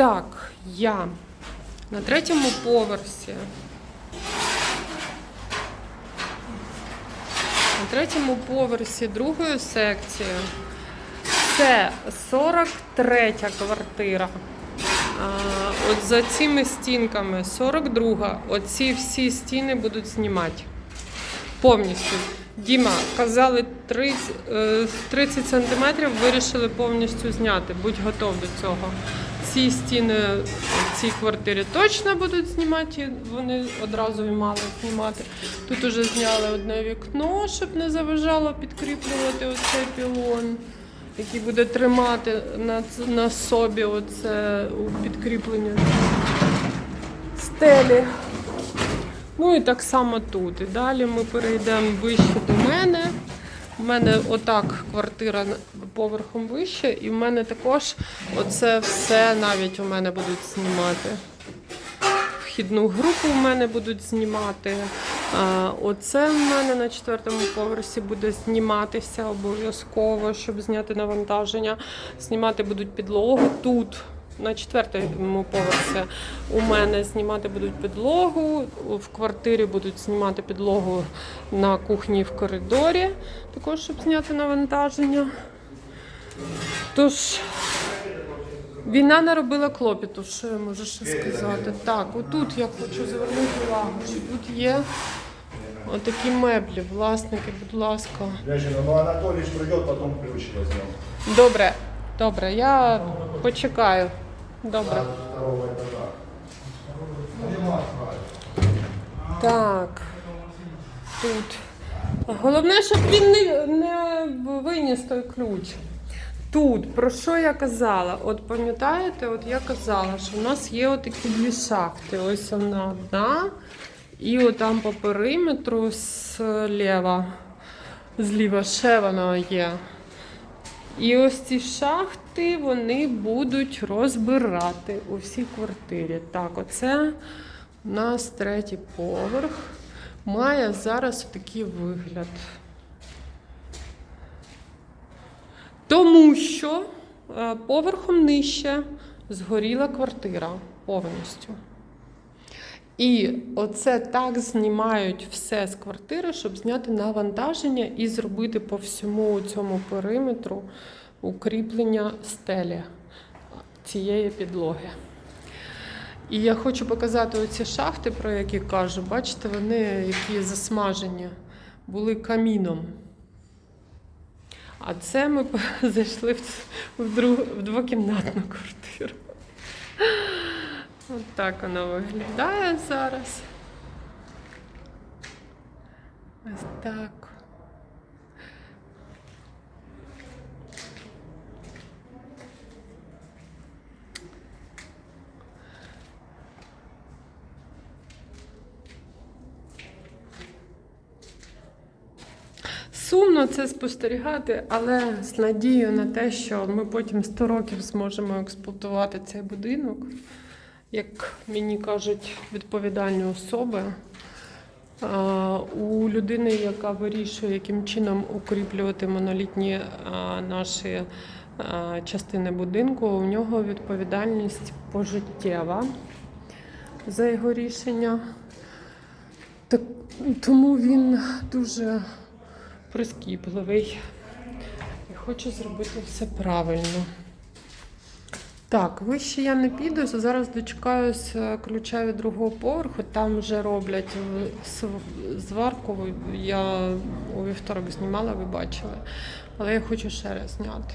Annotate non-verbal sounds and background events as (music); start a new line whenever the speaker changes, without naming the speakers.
Так, я на третьому поверсі. На третьому поверсі другої секції. Це 43 квартира. От за цими стінками 42. Оці всі стіни будуть знімати. Повністю. Діма, казали 30, е, 30 сантиметрів, вирішили повністю зняти. Будь готов до цього. Ці стіни в цій квартирі точно будуть знімати, вони одразу і мали знімати. Тут уже зняли одне вікно, щоб не заважало підкріплювати оцей пілон, який буде тримати на, на собі оце у підкріплення стелі. Ну і так само тут. І далі ми перейдемо вище до мене. У мене отак квартира поверхом вище, і в мене також оце все навіть у мене будуть знімати. Вхідну групу в мене будуть знімати. Оце в мене на четвертому поверсі буде зніматися обов'язково, щоб зняти навантаження. Знімати будуть підлогу тут. На четвертому поверсі у мене знімати будуть підлогу. В квартирі будуть знімати підлогу на кухні в коридорі, також щоб зняти навантаження. Тож, війна наробила клопіту, що я можу ще сказати. Так, отут я хочу звернути увагу, що тут є отакі меблі. Власники, будь ласка.
Ну Анатолий придет, потом ключ возьмем.
Добре, добре, я почекаю. Добре. Так. Тут. Головне, щоб він не, не виніс той ключ. Тут, про що я казала? От пам'ятаєте, от я казала, що в нас є отакі дві шахти. Ось вона одна. І отам по периметру зліва, зліва ще вона є. І ось ці шахти вони будуть розбирати у всій квартирі. Так, оце у нас третій поверх. Має зараз такий вигляд. Тому що е, поверхом нижче згоріла квартира повністю. І оце так знімають все з квартири, щоб зняти навантаження і зробити по всьому цьому периметру укріплення стелі цієї підлоги. І я хочу показати оці шахти, про які кажу. Бачите, вони які засмажені, були каміном. А це ми (laughs) зайшли в, друг, в двокімнатну квартиру. От так вона виглядає зараз. Ось так. Сумно це спостерігати, але з надією на те, що ми потім 100 років зможемо експлуатувати цей будинок, як мені кажуть, відповідальні особи. У людини, яка вирішує, яким чином укріплювати монолітні наші частини будинку, у нього відповідальність пожиттєва за його рішення. Тому він дуже прискіпливий і хочу зробити все правильно. Так, вище я не піду. Зараз дочекаюся ключа від другого поверху. Там вже роблять зварку. Я у вівторок знімала, ви бачили. Але я хочу ще раз зняти.